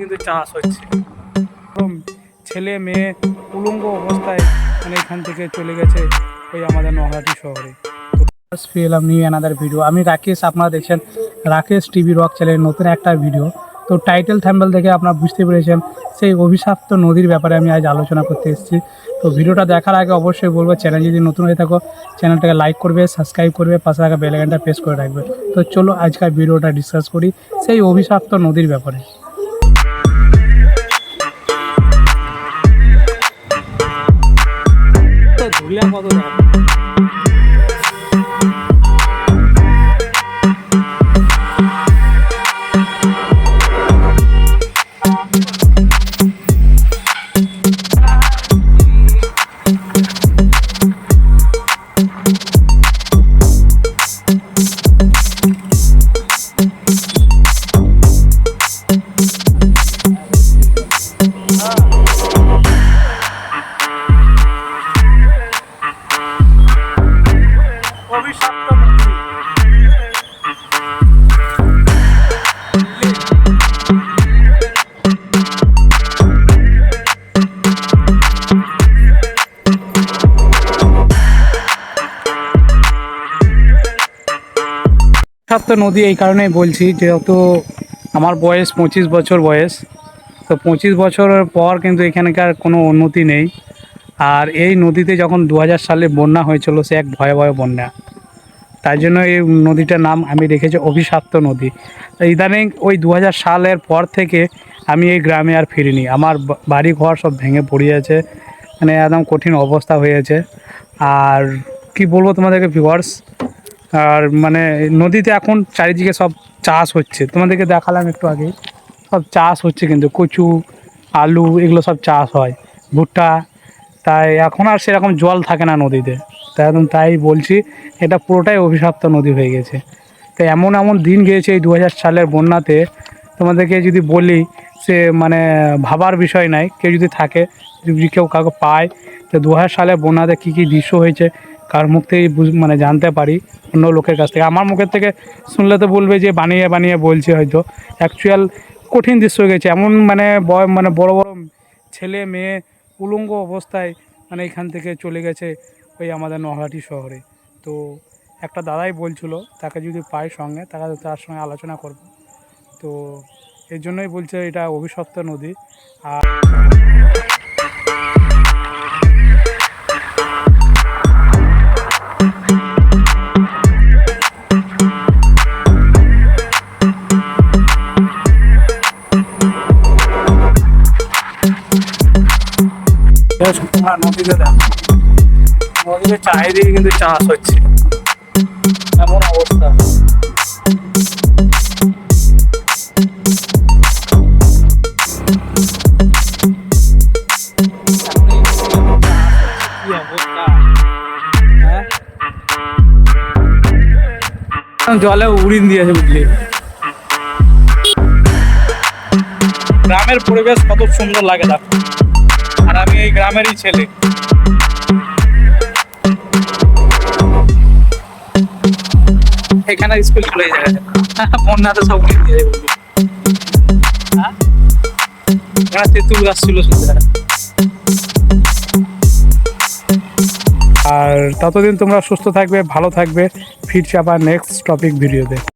কিন্তু চাষ হচ্ছে। ছেলে মেয়ে উলঙ্গ অবস্থায় মানে এখান থেকে চলে গেছে ওই আমাদের নহাটি শহরে। পেলাম নিউ অ্যানাদার ভিডিও আমি রাকেশ, আপনারা দেখছেন রাকেশ টিভি রক চ্যানেলের নতুন একটা ভিডিও তো টাইটেল থ্যাম্বেল দেখে আপনারা বুঝতে পেরেছেন সেই অভিশাপ্ত নদীর ব্যাপারে আমি আজ আলোচনা করতে এসেছি। তো ভিডিওটা দেখার আগে অবশ্যই বলব চ্যানেল যদি নতুন হয়ে থাকো চ্যানেলটাকে লাইক করবে সাবস্ক্রাইব করবে, পাশে থাকা বেলাইকনটা প্রেস করে রাখবে। তো চলো আজকের ভিডিওটা ডিসকাস করি সেই অভিশাপ্ত নদীর ব্যাপারে। ধুলিয়া কত অভিশপ্ত অভিশপ্ত নদী এই কারণেই বলছি, যেহেতু আমার বয়স পঁচিশ বছর বয়স, তো পঁচিশ বছরের পর কিন্তু এখানকার কোনো উন্নতি নেই। আর এই নদীতে যখন দু হাজার সালে বন্যা হয়েছিল, সে এক ভয়াবহ বন্যা। তাই জন্য এই নদীটার নাম আমি রেখেছি অভিশাপ্ত নদী। ইদানিং ওই দু হাজার সালের পর থেকে আমি এই গ্রামে আর ফিরিনি। আমার বাড়ি ঘর সব ভেঙে পড়িয়েছে। মানে একদম কঠিন অবস্থা হয়েছে। আর কি বলব তোমাদেরকে ভিওয়ার্স আর মানে নদীতে এখন চারিদিকে সব চাষ হচ্ছে। তোমাদেরকে দেখালাম একটু আগে। সব চাষ হচ্ছে কিন্তু কচু, আলু, এগুলো সব চাষ হয়। ভুট্টা তাই এখন আর সেরকম জল থাকে না নদীতে। তাই একদম তাই বলছি, এটা পুরোটাই অভিশপ্ত নদী হয়ে গেছে। তো এমন এমন দিন গিয়েছে এই দু হাজার সালের বন্যাতে। তোমাদেরকে যদি বলি, সে মানে ভাবার বিষয় নাই, কেউ যদি থাকে, যদি কেউ কাউকে পায়, তো দু সালে বন্যাতে কী কী দৃশ্য হয়েছে, কার মুখ থেকে বুঝ- মানে জানতে পারি অন্য লোকের কাছ থেকে। আমার মুখের থেকে শুনলে তো বলবে যে বানিয়ে বানিয়ে বলছে হয়তো। অ্যাকচুয়াল কঠিন দৃশ্য হয়ে গেছে। এমন মানে বয় মানে বড় বড় ছেলে, মেয়ে উলঙ্গ অবস্থায় মানে এখান থেকে চলে গেছে ওই আমাদের নহাটি শহরে। তো একটা দাদাই বলছিল, তাকে যদি পায় সঙ্গে, তাকে তার সঙ্গে আলোচনা করব। তো এর জন্যই বলছে এটা অভিশপ্ত নদী। আর নদীতে দেখ নদীতে চারিদিকে কিন্তু চাষ হচ্ছে। এমন অবস্থা। হ্যাঁ? জলে উড়িন দিয়েছে বুঝলি। গ্রামের পরিবেশ কত সুন্দর লাগে দেখো। আমি এই গ্রামেরই ছেলে। এখানে স্কুল চলে যাবে বন্যাতে সব দিয়ে যাবে হ্যাঁ? আর ততদিন তোমরা সুস্থ থাকবে, ভালো থাকবে। ফিরছি আবার নেক্সট টপিক ভিডিওতে